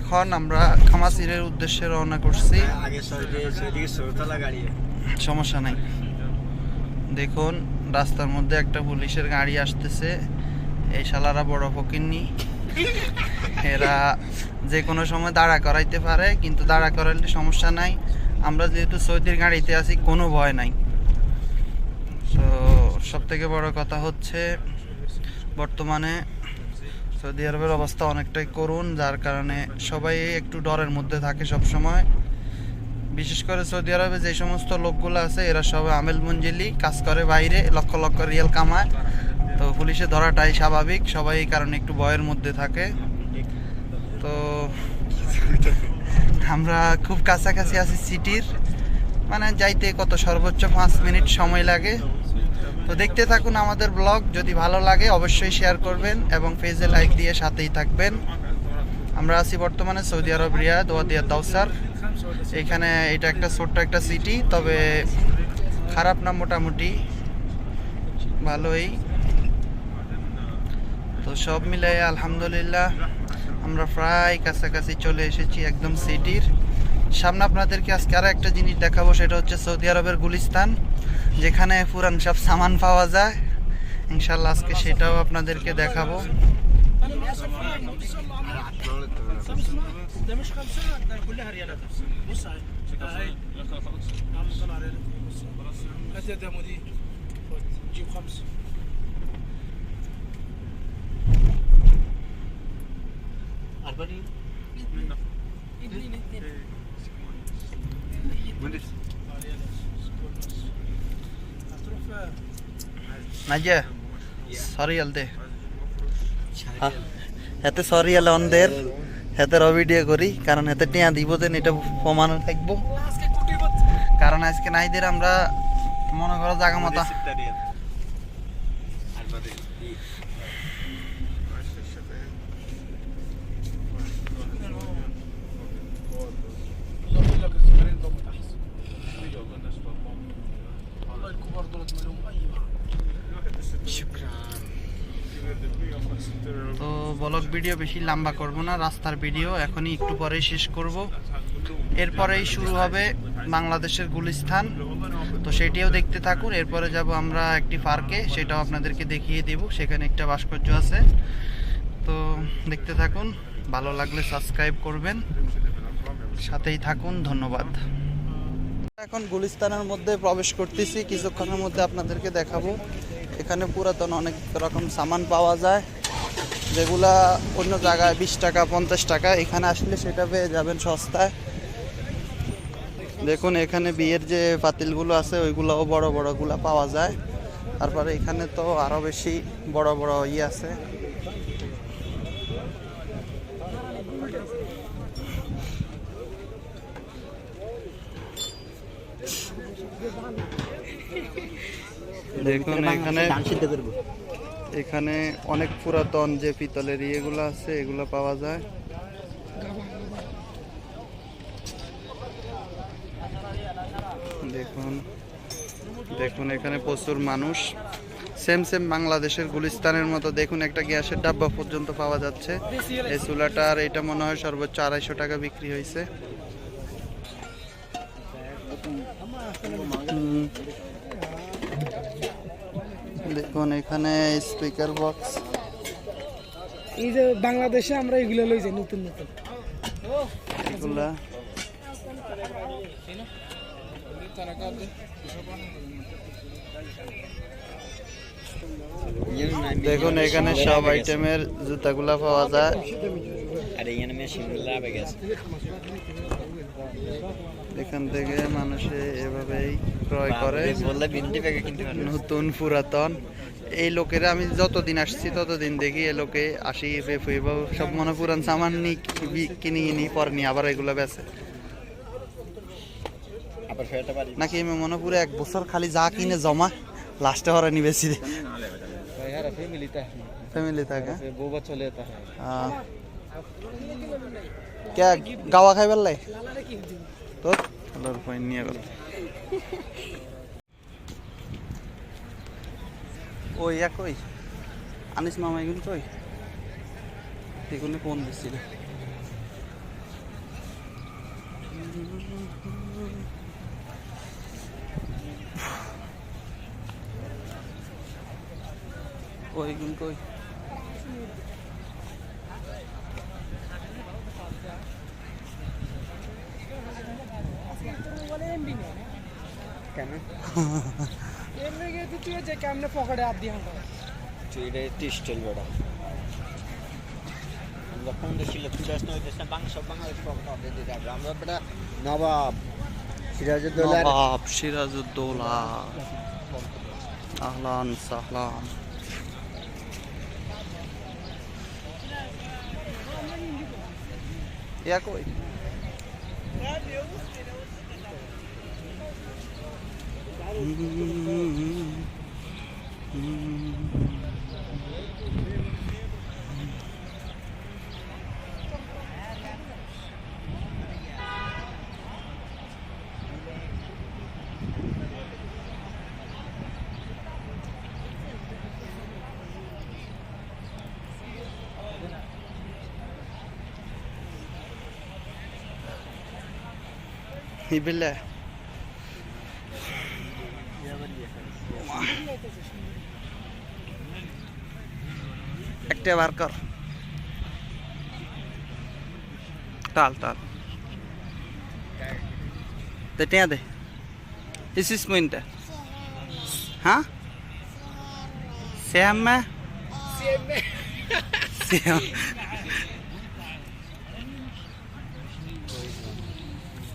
এখন আমরা খামাসিরের উদ্দেশ্যে রওনা করছি। সমস্যা নাই। দেখুন রাস্তার মধ্যে একটা পুলিশের গাড়ি আসতেছে। এই শালারা বড় ফকিরনি এরা যে কোনো সময় দাঁড়া করাইতে পারে কিন্তু দাঁড়া করাইলে সমস্যা নাই। আমরা যেহেতু সৌদির গাড়িতে আছি কোনো ভয় নাই। তো সব থেকে বড় কথা হচ্ছে বর্তমানে সৌদি আরবের অবস্থা অনেকটাই করুন যার কারণে সবাই একটু ডরের মধ্যে থাকে সব সময় বিশেষ করে সৌদি আরবে যে সমস্ত লোকগুলো আছে, এরা সবাই আমেল মঞ্জিলি, কাজ করে বাইরে, লক্ষ লক্ষ রিয়েল কামায়। তো পুলিশে ধরাটাই স্বাভাবিক, সবাই এই কারণে একটু ভয়ের মধ্যে থাকে। তো আমরা খুব কাছাকাছি আছি সিটির। মানে যাইতে কত সর্বোচ্চ পাঁচ মিনিট সময় লাগে। তো দেখতে থাকুন আমাদের ব্লগ, যদি ভালো লাগে অবশ্যই শেয়ার করবেন এবং পেজে লাইক দিয়ে সাথেই থাকবেন। আমরা আছি বর্তমানে সৌদি আরব, রিয়াদ, ওয়াদিয়া, দাউসার। এখানে এটা একটা ছোট্ট একটা সিটি তবে খারাপ না মোটামুটি। ভালোই। তো সব মিলাই আলহামদুলিল্লাহ, আমরা প্রায় কাছাকাছি চলে এসেছি একদম সিটির সামনে আপনাদেরকে আজকে আরও একটা জিনিস দেখাবো, সেটা হচ্ছে সৌদি আরবের গুলিস্তান। যেখানে পুরান সব সামান পাওয়া যায় ইনশাল্লাহ আজকে সেটাও আপনাদেরকে দেখাবো। ده নাইজা সরি আলদে। হাতে সরি আলে অনদের হাতে ভিডিও করি, কারণ হাতে টিয়া দিব দেন এটা প্রমাণ থাকব। কারণ আজকে নাইদের আমরা, মনে করো জায়গা মতো। ভিডিও বেশি লম্বা করব না, রাস্তার ভিডিও এখনই একটু পরেই শেষ করব। এরপরেই শুরু হবে বাংলাদেশের গুলিস্থান। তো সেটিও দেখতে থাকুন, এরপরে যাব আমরা একটি পার্কে, সেটাও আপনাদেরকে দেখিয়ে দেব, সেখানে একটা ভাস্কর্য আছে। তো দেখতে থাকুন, ভালো লাগলে সাবস্ক্রাইব করবেন, সাথেই থাকুন, ধন্যবাদ। এখন গুলিস্তানের মধ্যে প্রবেশ করতেছি, কিছুক্ষণের মধ্যে আপনাদেরকে দেখাবো। এখানে পুরাতন অনেক রকম সামান পাওয়া যায়। যেগুলা অন্য জায়গায় বিশ টাকা, পঞ্চাশ টাকা, এখানে আসলে সেটা পেয়ে যাবেন সস্তায়। দেখুন, এখানে বিয়ের যে পাতিলগুলো আছে, ওইগুলোও বড় বড়গুলা পাওয়া যায়। তারপরে এখানে তো আরও বেশি বড় বড় ইয়ে আছে। দেখুন, এখানে এখানে অনেক পুরাতন যে পিতলের ইয়েগুলো আছে, এগুলো পাওয়া যায়। দেখুন দেখুন, এখানে প্রচুর মানুষ। সেম সেম বাংলাদেশের গুলিস্তানের মতো। দেখুন, একটা গ্যাসের ডাব্বা পর্যন্ত পাওয়া যাচ্ছে। এই চুলাটা আর এটা মনে হয় সর্বোচ্চ আড়াইশো টাকা বিক্রি হয়েছে। দেখুন এখানে স্পিকার বক্স এই যে বাংলাদেশে আমরা এগুলো লই যাই নতুন নতুন। এগুলা। দেখুন এখানে সব আইটেমের জুতাগুলা পাওয়া যায়। এখান থেকে মানুষে এভাবেই ক্রয় করে। নতুন পুরাতন। এই লোকেরা আমি যতদিন আসছি ততদিন দেখি এ লোকে আসি সব মনে পুরান সামান নি কিনি কিনি পর নি আবার এগুলো বেচে। নাকি আমি মনে পুরো এক বছর খালি যা কিনে জমা লাস্টে হরে নি বেশি ফ্যামিলি থাকে। আহ। কে গাওয়া খাইবার লাই? তো আল্লাহর পয়েন্ট নিয়ে গেল। ওই এক ওই আনিস মামা এগুলো কই? এগুলো কোন দিছিল ওই গুণ কই? কেন? লেগে তো তুই যে কেমনে পকেটে হাত দিয়ে তুই এটা একটু স্টাইল বেড়া কোন দেশে তুই না দেশে বাংলা বাংলাদেশ পকেট হবে দিতে হবে আমরা বেটা নবাব নবাব সিরাজউদ্দৌলা আহলান সাহলান। ইয়া কই? بالله একটা বার কর টাল টাল দে টিয়া দে ইসিস মিনিট হ্যাঁ শ্যাম মে শ্যাম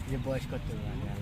যে বয়স করতে পারে